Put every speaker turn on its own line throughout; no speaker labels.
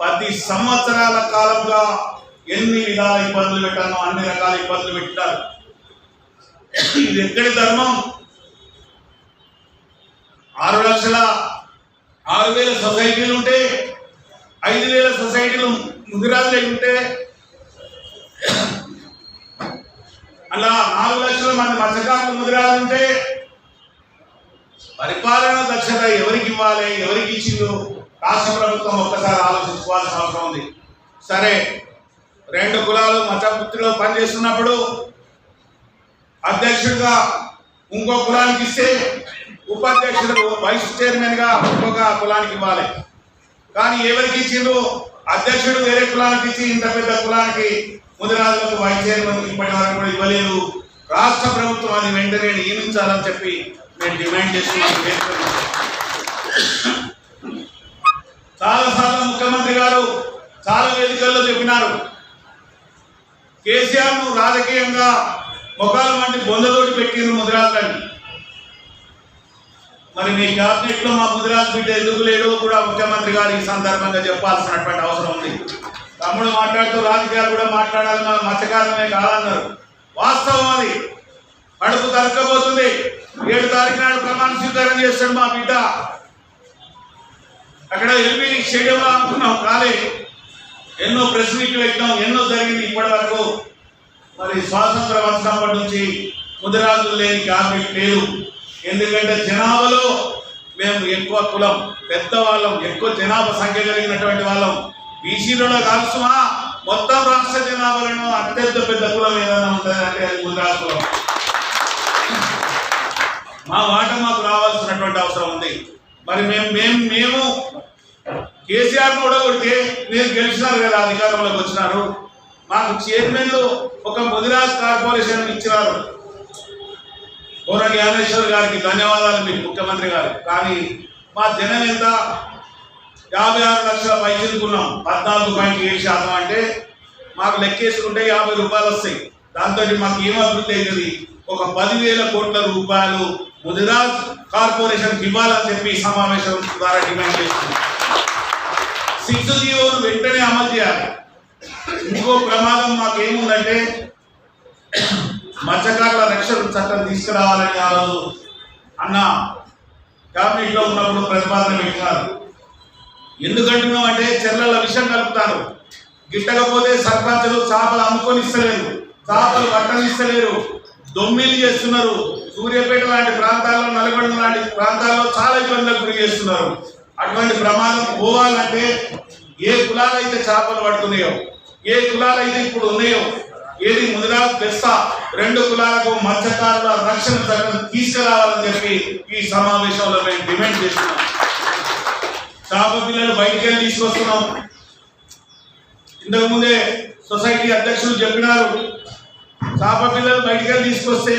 పది సంవత్సరాల కాలంగా ఎన్ని విధాల ఇబ్బందులు పెట్టానో అన్ని రకాల ఇబ్బందులు పెట్టారు ఇది ఎక్కడి ధర్మం? ఆరు లక్షల ఆరు వేల సొసైటీలు ఉంటే ఐదు వేల సొసైటీలు ముదిరాజులు ఉంటే అలా నాలుగు లక్షల మంది మత్స్యకారులు ముదిరాజులు ఉంటే పరిపాలన దక్షత ఎవరికి ఇవ్వాలి ఎవరికి ఇచ్చిందో రాష్ట్ర ప్రభుత్వం ఒక్కసారి ఆలోచించుకోవాల్సిన అవసరం ఉంది. సరే రెండు కులాలు మతపుత్రిలో పనిచేస్తున్నప్పుడు అధ్యక్షుడిగా ఇంకో కులానికి ఇస్తే ఉపాధ్యక్షుడు వైస్ చైర్మన్గా ఇంకొక కులానికి ఇవ్వాలి. కానీ ఎవరికి ఇచ్చిండ్రు? అధ్యక్షుడు వేరే కులానికి ఇచ్చి ఇంత పెద్ద కులానికి ముదిరాజులకు వైస్ చైర్మన్ ఇప్పటి వరకు కూడా ఇవ్వలేదు. రాష్ట్ర ప్రభుత్వం అది వెంటనే నియమించాలని చెప్పి నేను డిమాండ్ చేస్తున్నాను. చాలాసార్లు ముఖ్యమంత్రి గారు చాలా వేదికల్లో చెప్పినారు. కేసీఆర్ను రాజకీయంగా ముఖాలు వంటి బొందతోటి పెట్టిన ముదిరాజులని మరి మీ క్యాబినెట్లో మా ముదిరాజు బిడ్డ ఎందుకు లేడో కూడా ముఖ్యమంత్రి గారు ఈ సందర్భంగా చెప్పాల్సినటువంటి అవసరం ఉంది. తమ్ముడు మాట్లాడుతూ రాజకీయాలు కూడా మాట్లాడాలి మన మత్స్యకారమే కాదన్నారు. వాస్తవం అది. కడుపు తరక్కపోతుంది. ఏడు తారీఖు నాడు ప్రమాణ స్వీకారం చేస్తాడు మా బిడ్డ. అక్కడ ఎల్బీ స్టేడియంలో అనుకున్నాం కాలే. ఎన్నో ప్రెస్ మీట్లు పెట్టాం ఎన్నో జరిగింది ఇప్పటి వరకు. మరి స్వాతంత్ర వచ్చినప్పటి నుంచి ముదిరాజులు లేని కాఫీ లేదు ఎందుకంటే జనాభాలో మేము ఎక్కువ కులం పెద్దవాళ్ళం ఎక్కువ జనాభా సంఖ్య కలిగినటువంటి వాళ్ళం. బీసీలలో కాల్సుమా మొత్తం రాష్ట్ర జనాభాలను అత్యంత పెద్ద కులం ఏదైనా ఉంటుందంటే అది ముదిరాజు కులం. మా వాట మాకు రావాల్సినటువంటి అవసరం ఉంది. మరి మేము మేము మేము కేసీఆర్ కూడా కొడితే మీరు గెలిచినారు కదా అధికారంలోకి వచ్చినారు. మాకు చైర్మన్లు ఒక ముదిరాజ్ కార్పొరేషన్ ఇచ్చినారు. కోర జ్ఞానేశ్వర్ గారికి ధన్యవాదాలు మీకు ముఖ్యమంత్రి గారు. కానీ మా జనం ఎంత? యాభై ఆరు లక్షల పైసలుకున్నాం పద్నాలుగు పాయింట్ ఏడు శాతం అంటే మాకు లెక్కేసుకుంటే యాభై రూపాయలు వస్తాయి. దాంతో మాకు ఏం అభివృద్ధి అవుతుంది? ఒక పదివేల కోట్ల రూపాయలు ముదిరాజ్ కార్పొరేషన్ ఇవ్వాలని చెప్పి సమావేశం ద్వారా డిమాండ్ చేస్తుంది సిక్స్ జీవోను వెంటనే అమలు చేయాలి. ఇంకో ప్రమాదం మాకేముందంటే మత్స్యకారుల రక్షణ చట్టం తీసుకురావాలని ఆ రోజు అన్న క్యాబినెట్లో ఉన్నప్పుడు ప్రతిపాదన పెట్టినారు. ఎందుకంటున్నాం అంటే చెర్లల విషయం కలుపుతారు. గిట్టకపోతే సర్పంచులు చేపలు అమ్ముకొని ఇస్తలేరు. చేపలు బట్టలు ఇస్తలేరు దొమ్మిలు చేస్తున్నారు. సూర్యాపేట లాంటి ప్రాంతాల్లో నల్గొండ లాంటి ప్రాంతాల్లో చాలా ఇబ్బందులకు గురి చేస్తున్నారు. అటువంటి ప్రమాదం పోవాలంటే ఏ కులాలైతే చేపలు పడుతున్నాయో ఏ కులాలు అయితే ఇప్పుడు ఉన్నాయో ఏది ముదిరా తెస్తా రెండు కులాలకు మత్స్యకారుల రక్షణ చట్టం తీసుకురావాలని చెప్పి ఈ సమావేశంలో మేము డిమాండ్ చేస్తున్నాం. చేప పిల్లలు బయటికి వెళ్ళి తీసుకొస్తున్నాం. ఇంతకు ముందే సొసైటీ అధ్యక్షులు చెప్పినారు చేప పిల్లలు బయటికి తీసుకొస్తే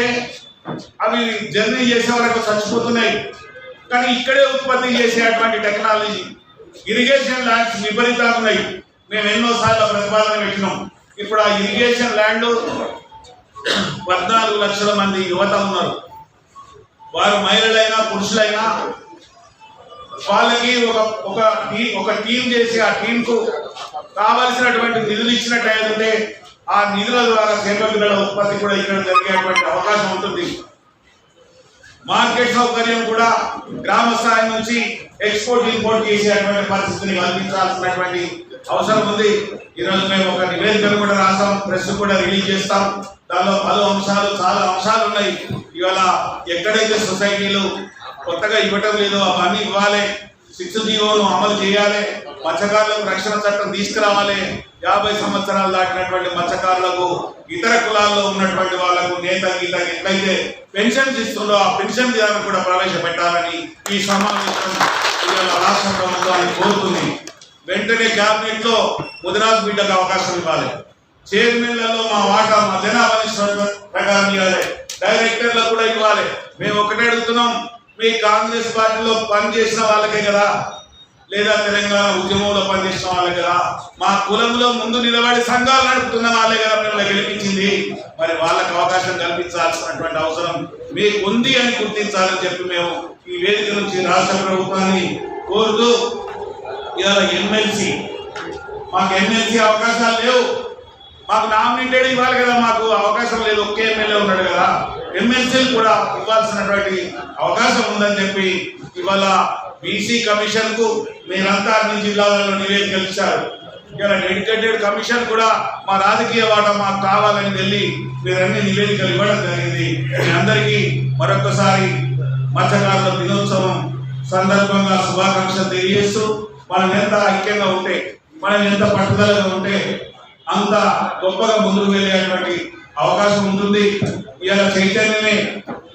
అవి జర్నీ చేసే వరకు చచ్చిపోతున్నాయి. కానీ ఇక్కడే ఉత్పత్తి చేసేటువంటి టెక్నాలజీ ఇరిగేషన్ ల్యాండ్స్ విపరీతంగా ఉన్నాయి. మేము ఎన్నోసార్లు ప్రతిపాదన పెట్టినాం. ఇప్పుడు ఆ ఇరిగేషన్ ల్యాండ్ పద్నాలుగు లక్షల మంది యువత ఉన్నారు. వారు మహిళలైనా పురుషులైనా వాళ్ళకి ఒక ఒక టీ ఒక టీం చేసి ఆ టీంకు కావలసినటువంటి నిధులు ఇచ్చినట్టు అయితే ఆ నిధుల ద్వారా చేప పిల్లల ఉత్పత్తి కూడా ఇక్కడ జరిగేటువంటి అవకాశం ఉంటుంది. మార్కెట్ సౌకర్యం కూడా గ్రామ స్థాయి నుంచి ఎక్స్పోర్ట్ ఇంపోర్ట్ చేసేటువంటి పరిస్థితిని కల్పించాల్సినటువంటి అవసరం ఉంది. ఈరోజు మేము ఒక నివేదికను కూడా రాస్తాం ప్రెస్ కూడా రిలీజ్ చేస్తాం. దానిలో పలు అంశాలు చాలా అంశాలు ఉన్నాయి. ఇవాళ ఎక్కడైతే సొసైటీలు కొత్తగా ఇవ్వటం లేదో అవన్నీ ఇవ్వాలి. సిక్స్ జీవోను అమలు చేయాలి. మత్స్యకారులకు రక్షణ చట్టం తీసుకురావాలి. యాభై సంవత్సరాలు దాటినటువంటి మత్స్యకారులకు ఇతర కులాల్లో ఉన్నటువంటి వాళ్ళకు నేత గీత ఎట్లయితే పెన్షన్స్ ఇస్తుందో ఆ పెన్షన్ విధానం కూడా ప్రవేశపెట్టాలని ఈ సమావేశం రాష్ట్ర ప్రభుత్వాన్ని కోరుతుంది. వెంటనే క్యాబినెట్లో ముదిరాజు బిడ్డకు అవకాశం ఇవ్వాలి. చైర్మన్లలో మా వాటా మా జనాభా ప్రకారం ఇవ్వాలి. డైరెక్టర్లకు కూడా ఇవ్వాలి. మేము ఒకటే అడుగుతున్నాం. మీ కాంగ్రెస్ పార్టీలో పనిచేసిన వాళ్ళకే కదా? లేదా తెలంగాణ ఉద్యమంలో పనిచేసిన వాళ్ళే కదా? మా కులంలో ముందు నిలబడి సంఘాలు నడుపుతున్న వాళ్ళే కదా మిమ్మల్ని గెలిపించింది? మరి వాళ్ళకి అవకాశం కల్పించాల్సినటువంటి అవసరం మీకు ఉంది అని గుర్తించాలని చెప్పి మేము ఈ వేదిక నుంచి రాష్ట్ర ప్రభుత్వాన్ని కోరుతూ ఇవాళ ఎమ్మెల్సీ. మాకు ఎమ్మెల్సీ అవకాశాలు లేవు. మాకు నామినేటెడ్ ఇవ్వాలి కదా మాకు. అవకాశం లేదు. ఒకే ఎమ్మెల్యే ఉన్నాడు కదా. ఎమ్మెల్సీలు కూడా ఇవ్వాల్సినటువంటి అవకాశం ఉందని చెప్పి ఇవాళ బీసీ కమిషన్కు మీరంతా అన్ని జిల్లాలలో నివేదికలు ఇచ్చారు. ఇలా డెడికేటెడ్ కమిషన్ కూడా మా రాజకీయ వాటా మాకు కావాలని వెళ్ళి మీరు అన్ని నివేదికలు ఇవ్వడం జరిగింది. మీ అందరికీ మరొకసారి మత్స్యకారుల దినోత్సవం సందర్భంగా శుభాకాంక్షలు తెలియజేస్తూ మనం ఎంత ఐక్యంగా ఉంటే మనం ఎంత పట్టుదలగా ఉంటే అంత గొప్పగా ముందుకు వెళ్ళేటువంటి అవకాశం ఉంటుంది. ఇవాళ చైతన్యమే